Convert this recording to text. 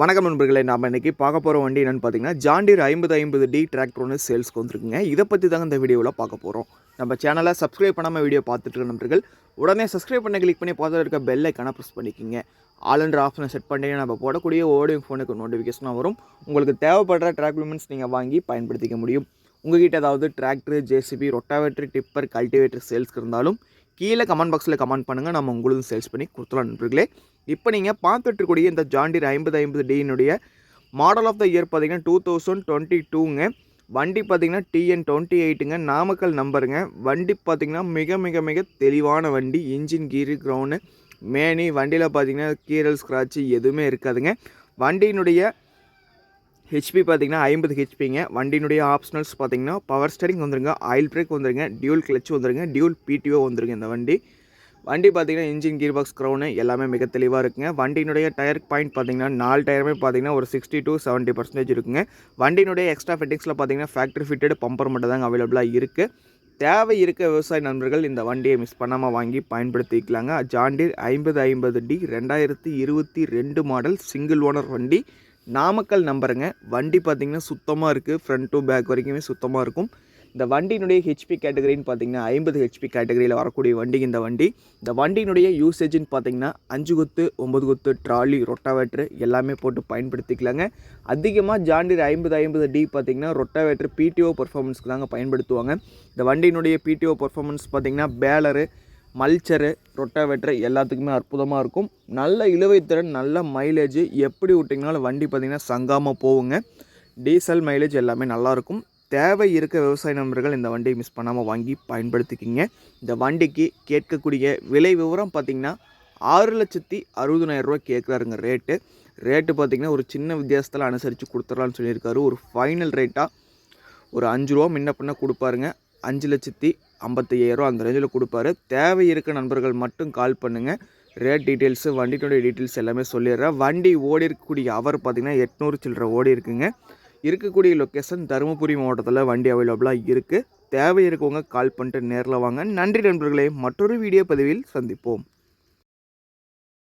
வணக்கம் நண்பர்களே நாம் இன்றைக்கி பார்க்க போகிற வண்டி என்னென்னு பார்த்தீங்கன்னா ஜாண்டியர் ஐம்பது ஐம்பது டி டிராக்டர் ஒன்று சேல்ஸ்க்கு வந்துருக்குங்க. இதை பற்றி தாங்க இந்த வீடியோவில் பார்க்க போகிறோம் நம்ம சேனலை சப்ஸ்கிரைப் பண்ணாமல் வீடியோ பார்த்துட்டு இருக்க நண்பர்கள் உடனே சப்ஸ்கிரைப் பண்ண கிளிக் பண்ணி பார்த்துட்டு இருக்க பெல் ஐக்கான ப்ரெஸ் பண்ணிக்கிங்க. ஆல்ன்ற ஆப்ஷனை செட் பண்ணிங்கன்னா நம்ம போடக்கூடிய ஓடியோ ஃபோனுக்கு நோட்டிஃபிகேஷனாக வரும். உங்களுக்கு தேவைப்படுற ட்ராக் லிமெண்ட்ஸ் நீங்கள் வாங்கி பயன்படுத்திக்க முடியும். உங்ககிட்ட ஏதாவது tractor JCB rotavator tipper cultivator சேல்ஸ்க்கு இருந்தாலும் கீழே கமெண்ட் பாக்ஸில் கமெண்ட் பண்ணுங்கள் நம்ம உங்களுக்கு சேல்ஸ் பண்ணி கொடுத்துலாம் நண்பர்களே. இப்போ நீங்கள் பார்த்துட்டு இருக்கக்கூடிய இந்த ஜாண்டியர் ஐம்பது ஐம்பது டியினுடைய மாடல் ஆஃப் த இயர் பார்த்தீங்கன்னா டூ தௌசண்ட் டுவெண்ட்டி டூங்க வண்டி பார்த்தீங்கன்னா டிஎன் டுவெண்ட்டி எயிட்டுங்க நாமக்கல் நம்பருங்க. வண்டி பார்த்தீங்கன்னா மிக மிக மிக தெளிவான வண்டி. இன்ஜின் கீரு கிரவுண்டு மேனி. வண்டியில் பார்த்தீங்கன்னா கீரல் ஸ்க்ராட்சு எதுவுமே இருக்காதுங்க. வண்டியினுடைய ஹெச்பி பார்த்தீங்கன்னா ஐம்பது ஹெச்பிங்க வண்டியினுடைய ஆப்ஷனல்ஸ் பார்த்தீங்கன்னா பவர் ஸ்டரிங் வந்துருங்க ஆயில் பிரேக் வந்துருங்க டியூல் கிளச் வந்துருங்க டியூல் பிடிஓ வந்துருங்க இந்த வண்டி. வண்டி பார்த்தீங்கன்னா இன்ஜின் கீர் பாக்ஸ் க்ரௌனு எல்லாமே மிக தெளிவாக இருக்குங்க. வண்டியினுடைய டயர் பாயிண்ட் பார்த்தீங்கன்னா நாலு டயருமே பார்த்தீங்கன்னா ஒரு சிக்ஸ்டி டு செவன்ட்டி பர்சன்டேஜ் இருக்குங்க. வண்டியினுடைய எக்ஸ்ட்ரா ஃபிட்டிங்ஸில் பார்த்தீங்கன்னா ஃபேக்ட்ரி ஃபிட்டட் பம்பர் மட்டும் தாங்க அவைலபிளாக இருக்குது தேவை இருக்க விவசாய நண்பர்கள் இந்த வண்டியை மிஸ் பண்ணாமல் வாங்கி பயன்படுத்திக்கலாங்க. ஜாண்டீர் ஐம்பது ஐம்பது டி ரெண்டாயிரத்தி இருபத்தி ரெண்டு மாடல் சிங்கிள் ஓனர் வண்டி. நாமக்கல் நம்பருங்க. வண்டி பார்த்திங்கன்னா சுத்தமாக இருக்குது ஃப்ரண்ட் டு பேக் வரைக்குமே சுத்தமாக இருக்கும். இந்த வண்டியினுடைய ஹெச்பி கேட்டகரின்னு பார்த்தீங்கன்னா ஐம்பது ஹெச்பி கேட்டகரியில் வரக்கூடிய வண்டி இந்த வண்டி. இந்த வண்டியினுடைய யூசேஜ்னு பார்த்தீங்கன்னா அஞ்சு கொத்து ஒம்பது கொத்து ட்ராலி ரொட்டாவேட்ரு எல்லாமே போட்டு பயன்படுத்திக்கலாங்க. அதிகமாக ஜாண்டிர் ஐம்பது ஐம்பது டி பார்த்தீங்கன்னா ரொட்டாவேட்ரு பிடிஓ பர்ஃபார்மன்ஸ்க்கு தாங்க பயன்படுத்துவாங்க. இந்த வண்டியினுடைய பிடிஓ பர்ஃபார்மன்ஸ் பார்த்தீங்கன்னா பேலரு மல்ச்சரு ரொட்டாவேட்டர் எல்லாத்துக்குமே அற்புதமாக இருக்கும். நல்ல இழுவைத்திறன் நல்ல மைலேஜ் எப்படி விட்டிங்கனாலும் வண்டி பார்த்திங்கன்னா சங்காமல் போகுங்க. டீசல் மைலேஜ் எல்லாமே நல்லாயிருக்கும் தேவை இருக்க விவசாய நண்பர்கள் இந்த வண்டியை மிஸ் பண்ணாமல் வாங்கி பயன்படுத்திக்கிங்க. இந்த வண்டிக்கு கேட்கக்கூடிய விலை விவரம் பார்த்திங்கன்னா ஆறு லட்சத்தி அறுபதுனாயிரம் ரூபா கேட்குறாருங்க ரேட்டு ரேட்டு பார்த்திங்கன்னா ஒரு சின்ன வித்தியாசத்தில் அனுசரித்து கொடுத்துடலான்னு சொல்லியிருக்காரு. ஒரு ஃபைனல் ரேட்டாக ஒரு அஞ்சு ரூபா முன்ன பின்ன கொடுப்பாருங்க. அஞ்சு லட்சத்தி ஐம்பத்தையாயிரம் அந்த ரேஞ்சில் கொடுப்பாரு. தேவை இருக்க நண்பர்கள் மட்டும் கால் பண்ணுங்கள் ரேட் டீட்டெயில்ஸு வண்டியினுடைய டீட்டெயில்ஸ் எல்லாமே சொல்லிடுறேன். வண்டி ஓடி இருக்கக்கூடிய அவர் பார்த்திங்கன்னா எட்நூறு சில்லற ஓடி இருக்குங்க. இருக்கக்கூடிய லொக்கேஷன் தருமபுரி மாவட்டத்தில் வண்டி அவைலபிளாக இருக்குது தேவை இருக்கவங்க கால் பண்ணிட்டு நேரில் வாங்க. நன்றி நண்பர்களே மற்றொரு வீடியோ பதிவில் சந்திப்போம்.